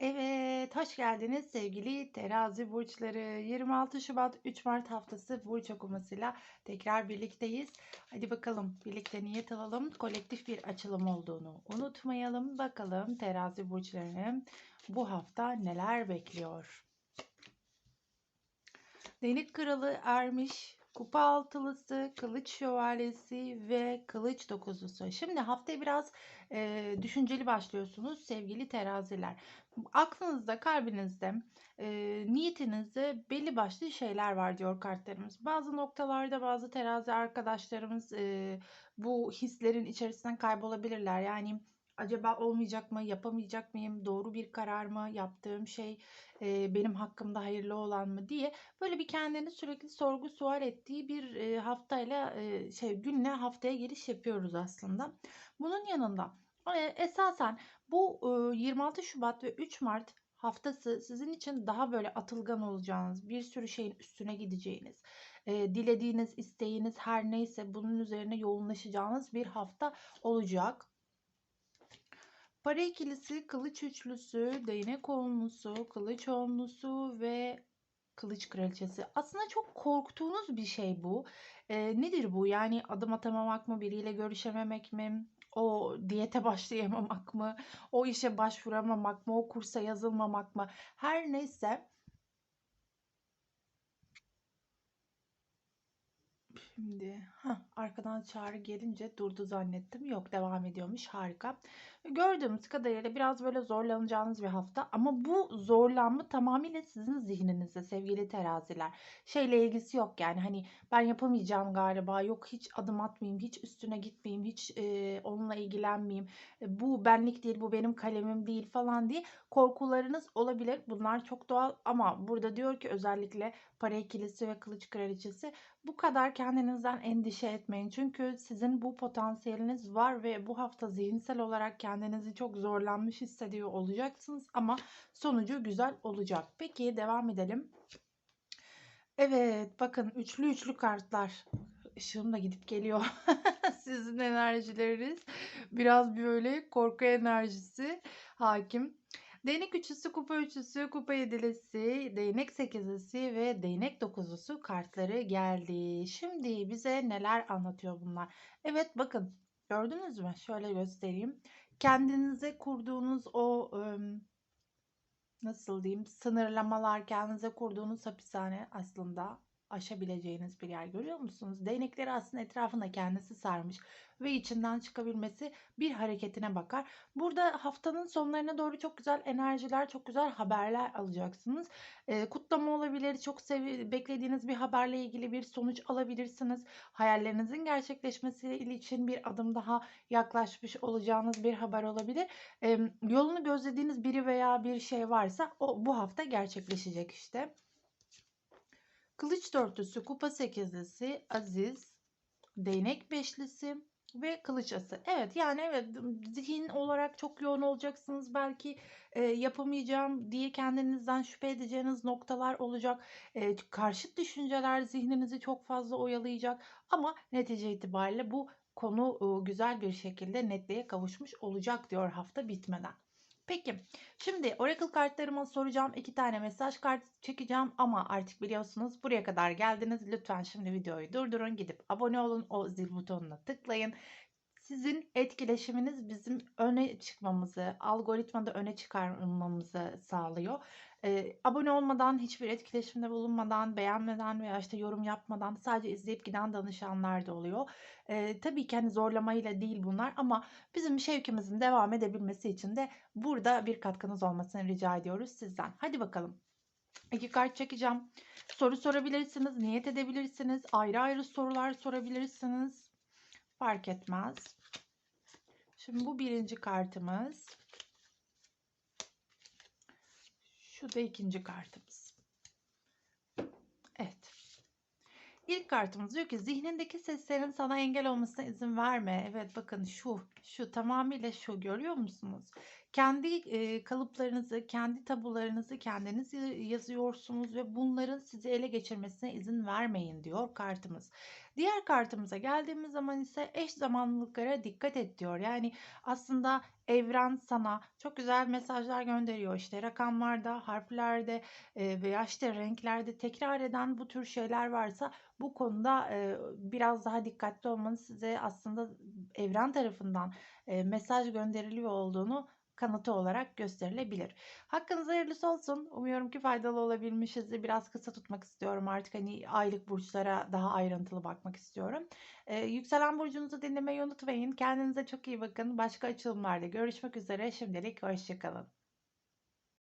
Evet, hoş geldiniz sevgili terazi burçları. 26 Şubat 3 Mart haftası burç okumasıyla tekrar birlikteyiz. Hadi bakalım birlikte niyet alalım. Kolektif bir açılım olduğunu unutmayalım. Bakalım terazi burçlarını bu hafta neler bekliyor? Değnek kralı ermiş, kupa altılısı, kılıç şövalyesi ve kılıç dokuzlusu. Şimdi haftaya biraz e, düşünceli başlıyorsunuz sevgili teraziler. Aklınızda, kalbinizde, e, niyetinizde belli başlı şeyler var diyor kartlarımız. Bazı noktalarda bazı terazi arkadaşlarımız e, bu hislerin içerisinden kaybolabilirler. Yani acaba olmayacak mı, yapamayacak mıyım, doğru bir karar mı, yaptığım şey e, benim hakkımda hayırlı olan mı diye böyle bir kendini sürekli sorgu sual ettiği bir e, haftayla e, şey günle haftaya giriş yapıyoruz aslında. Bunun yanında esasen bu e, 26 Şubat ve 3 Mart haftası sizin için daha böyle atılgan olacağınız, bir sürü şeyin üstüne gideceğiniz, e, dilediğiniz, isteğiniz her neyse bunun üzerine yoğunlaşacağınız bir hafta olacak. Para ikilisi, kılıç üçlüsü, değnek onlusu, kılıç onlusu ve kılıç kraliçesi. Aslında çok korktuğunuz bir şey bu. E, nedir bu? Yani adım atamamak mı, biriyle görüşememek mi? O diyete başlayamamak mı? O işe başvuramamak mı? O kursa yazılmamak mı? Her neyse Şimdi hah, arkadan çağrı gelince durdu zannettim. Yok devam ediyormuş. Harika. Gördüğümüz kadarıyla biraz böyle zorlanacağınız bir hafta ama bu zorlanma tamamıyla sizin zihninizde sevgili teraziler. Şeyle ilgisi yok yani hani ben yapamayacağım galiba yok hiç adım atmayayım hiç üstüne gitmeyeyim hiç e, onunla ilgilenmeyeyim e, bu benlik değil bu benim kalemim değil falan diye korkularınız olabilir. Bunlar çok doğal ama burada diyor ki özellikle para ikilisi ve kılıç kraliçesi bu kadar kendinizden endişe etmeyin. Çünkü sizin bu potansiyeliniz var ve bu hafta zihinsel olarak kendinizi çok zorlanmış hissediyor olacaksınız ama sonucu güzel olacak. Peki devam edelim. Evet bakın üçlü üçlü kartlar. Işığım da gidip geliyor. Sizin enerjileriniz biraz böyle korku enerjisi hakim. Değnek üçlüsü, kupa üçlüsü, kupa yedilisi, değnek sekizlisi ve değnek dokuzlusu kartları geldi. Şimdi bize neler anlatıyor bunlar? Evet bakın gördünüz mü? Şöyle göstereyim. Kendinize kurduğunuz o nasıl diyeyim sınırlamalar, kendinize kurduğunuz hapishane aslında aşabileceğiniz bir yer görüyor musunuz? Değnekleri aslında etrafında kendisi sarmış ve içinden çıkabilmesi bir hareketine bakar. Burada haftanın sonlarına doğru çok güzel enerjiler, çok güzel haberler alacaksınız. E, kutlama olabilir, çok sevi beklediğiniz bir haberle ilgili bir sonuç alabilirsiniz. Hayallerinizin gerçekleşmesi için bir adım daha yaklaşmış olacağınız bir haber olabilir. E, yolunu gözlediğiniz biri veya bir şey varsa o bu hafta gerçekleşecek işte. Kılıç dörtlüsü, kupa sekizlisi, aziz, değnek beşlisi ve kılıç ası. Evet yani evet zihin olarak çok yoğun olacaksınız. Belki e, yapamayacağım diye kendinizden şüphe edeceğiniz noktalar olacak. E, karşıt düşünceler zihninizi çok fazla oyalayacak. Ama netice itibariyle bu konu e, güzel bir şekilde netliğe kavuşmuş olacak diyor hafta bitmeden. Peki şimdi Oracle kartlarıma soracağım. iki tane mesaj kart çekeceğim ama artık biliyorsunuz buraya kadar geldiniz. Lütfen şimdi videoyu durdurun. Gidip abone olun. O zil butonuna tıklayın. Sizin etkileşiminiz bizim öne çıkmamızı, algoritmada öne çıkarmamızı sağlıyor. E, abone olmadan, hiçbir etkileşimde bulunmadan, beğenmeden veya işte yorum yapmadan sadece izleyip giden danışanlar da oluyor. E, tabii ki hani zorlamayla değil bunlar ama bizim şevkimizin devam edebilmesi için de burada bir katkınız olmasını rica ediyoruz sizden. Hadi bakalım. İki kart çekeceğim. Soru sorabilirsiniz, niyet edebilirsiniz, ayrı ayrı sorular sorabilirsiniz. Fark etmez. Şimdi bu birinci kartımız. Şu da ikinci kartımız. Evet. İlk kartımız diyor ki zihnindeki seslerin sana engel olmasına izin verme. Evet bakın şu, şu tamamıyla şu görüyor musunuz? Kendi, eee, kalıplarınızı, kendi tabularınızı kendiniz ya yazıyorsunuz ve bunların sizi ele geçirmesine izin vermeyin diyor kartımız. Diğer kartımıza geldiğimiz zaman ise eş zamanlılıklara dikkat et diyor. Yani aslında evren sana çok güzel mesajlar gönderiyor. İşte rakamlarda, harflerde, eee, veya işte renklerde tekrar eden bu tür şeyler varsa bu konuda, eee, biraz daha dikkatli olmanız size aslında evren tarafından, eee, mesaj gönderiliyor olduğunu kanıtı olarak gösterilebilir. Hakkınızda hayırlısı olsun. Umuyorum ki faydalı olabilmişizdir. Biraz kısa tutmak istiyorum artık, hani, aylık burçlara daha ayrıntılı bakmak istiyorum. Eee, yükselen burcunuzu dinlemeyi unutmayın. Kendinize çok iyi bakın. Başka açılımlarda görüşmek üzere. Şimdilik hoşça kalın.